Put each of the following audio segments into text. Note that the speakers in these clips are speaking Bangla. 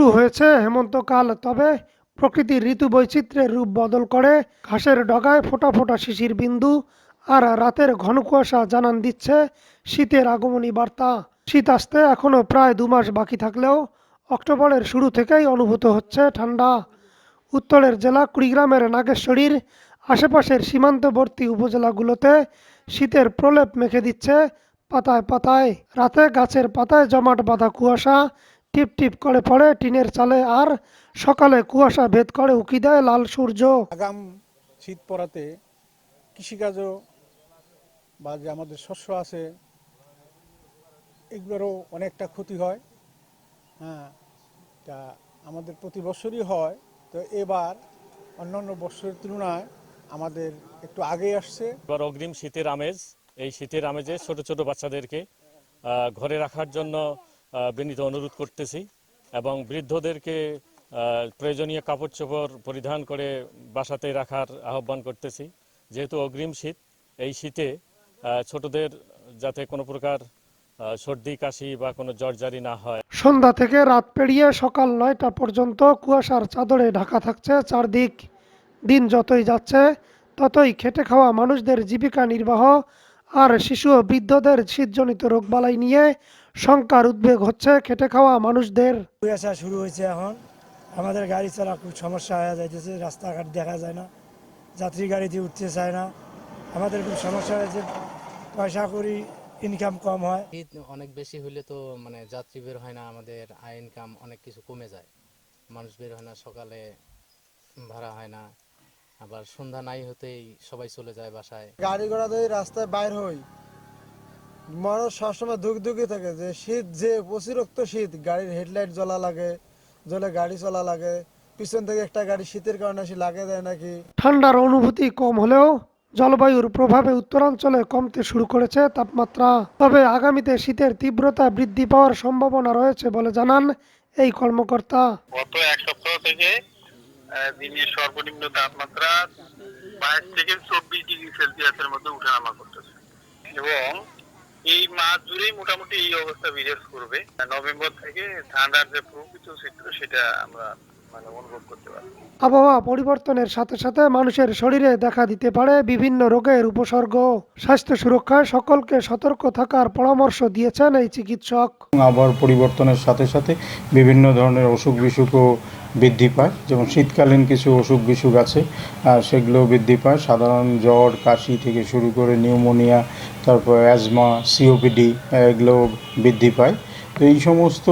শুরু হয়েছে হেমন্তকাল, তবে প্রকৃতির ঋতু বৈচিত্র্যের রূপ বদল করে ঘাসের ডগায় ফোটা ফোটা শিশির বিন্দু আর রাতের ঘন কুয়াশা জানান দিচ্ছে শীতের আগমনী বার্তা। শীত আসতে এখনও প্রায় দু মাস বাকি থাকলেও অক্টোবরের শুরু থেকেই অনুভূত হচ্ছে ঠান্ডা। উত্তরের জেলা কুড়িগ্রামের নাগেশ্বরীর আশেপাশের সীমান্তবর্তী উপজেলাগুলোতে শীতের প্রলেপ মেখে দিচ্ছে পাতায় পাতায়। রাতে গাছের পাতায় জমাট বাঁধা কুয়াশা টিপ টিপ করে পড়ে টিনের চালে আর সকালে কুয়াশা ভেদ করে উকি দেয় লাল সূর্য। আগাম শীত পড়াতে কৃষিকাজও বা যে আমাদের শস্য আছে এগুলোরও অনেকটা ক্ষতি হয়। হ্যাঁ তা আমাদের প্রতি বছরই হয়। তো এবার অন্যান্য বছরের তুলনায় আমাদের একটু আগেই আসছে। এবার অগ্রিম শীতের আমেজ এই শীতের আমেজে ছোট ছোট বাচ্চাদেরকে ঘরে রাখার জন্য বিনীত অনুরোধ করতেছি এবং বৃদ্ধদেরকে প্রয়োজনীয় কাপড় চোপড় পরিধান করে বাসাতে রাখার আহ্বান করতেছি। যেহেতু অগ্রিম শীত, এই শীতে ছোটদের যাতে কোনো প্রকার সর্দি, কাশি বা কোনো জ্বরজারি না হয়। সন্ধ্যা থেকে রাত পেরিয়ে সকাল নয়টা পর্যন্ত কুয়াশার চাদরে ঢাকা থাকছে চারদিক। দিন যতই যাচ্ছে, ততই খেটে খাওয়া মানুষদের জীবিকা নির্বাহ আর শিশু ও বৃদ্ধদের শীতজনিত রোগবালাই নিয়ে শঙ্কার উদ্বেগ হচ্ছে খেটে খাওয়া মানুষদের। কুয়াশা শুরু হয়েছে এখন। আমাদের গাড়ি চালা খুব সমস্যা হয়ে যাইতেছে রাস্তাঘাট দেখা যায় না যাত্রী গাড়িতে উঠতে চায় না। আমাদের খুব সমস্যা হয়েছে পয়সা করি ইনকাম কম হয়। শীত অনেক বেশি হলে তো মানে যাত্রী বের হয় না আমাদের আয় ইনকাম অনেক কিছু কমে যায়। মানুষ বের হয় না সকালে ভাড়া হয় না। আবার সন্ধ্যা নাই হতেই সবাই চলে যায় বাসায়। গাড়ি ঘোড়া দিয়ে রাস্তায় বাইর হই। মানুষ সবসময় দুঃখ দুঃখী থাকে যে শীত যে অতিরিক্ত শীত গাড়ির হেডলাইট জ্বলা লাগে জ্বলে গাড়ি চলা লাগে পিছন থেকে একটা গাড়ি শীতের কারণে সে লাগে দেয় নাকি? ঠান্ডার অনুভূতি কম হলেও জলবায়ুর প্রভাবে উত্তরাঞ্চলে কমতে শুরু করেছে তাপমাত্রা। তবে আগামীতে শীতের তীব্রতা বৃদ্ধি পাওয়ার সম্ভাবনা রয়েছে বলে জানান এই কর্মকর্তা। গত এক সপ্তাহ থেকে দিনের সর্বনিম্ন তাপমাত্রা বাইশ থেকে চব্বিশ ডিগ্রি সেলসিয়াসের মধ্যে উঠানামা করতেছে। এবং এই মাস জুড়েই মোটামুটি এই অবস্থা বিরাজ করবে। নভেম্বর থেকে ঠান্ডার যে প্রকৃত চিত্র, সেটা আমরা মানে অনুভব করতে পারব আবহাওয়া পরিবর্তনের সাথে সাথে মানুষের শরীরে দেখা দিতে পারে বিভিন্ন রোগের উপসর্গ। স্বাস্থ্য সুরক্ষায় সকলকে সতর্ক থাকার পরামর্শ দিয়েছেন এই চিকিৎসক। আবহাওয়ার পরিবর্তনের সাথে সাথে বিভিন্ন ধরনের অসুখ বিসুখও বৃদ্ধি পায় যেমন শীতকালীন কিছু অসুখ বিসুখ আছে সেগুলো বৃদ্ধি পায়। সাধারণ জ্বর কাশি থেকে শুরু করে নিউমোনিয়া তারপর অ্যাজমা সিওপিডি এগুলো বৃদ্ধি পায়। এই সমস্ত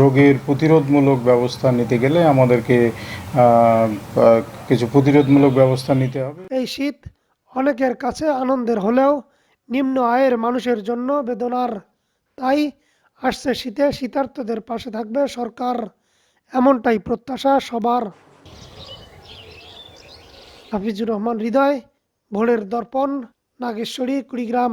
রোগের প্রতিরোধমূলক ব্যবস্থা নিতে গেলে আমাদেরকে কিছু প্রতিরোধমূলক ব্যবস্থা নিতে হবে। এই শীত অনেকের কাছে আনন্দের হলেও নিম্ন আয়ের মানুষের জন্য বেদনার তাই আসছে শীতে শীতার্থদের পাশে থাকবে সরকার। এমনটাই প্রত্যাশা সবার। হাফিজুর রহমান, হৃদয়, ভোরের দর্পণ, নাগেশ্বরী, কুড়িগ্রাম।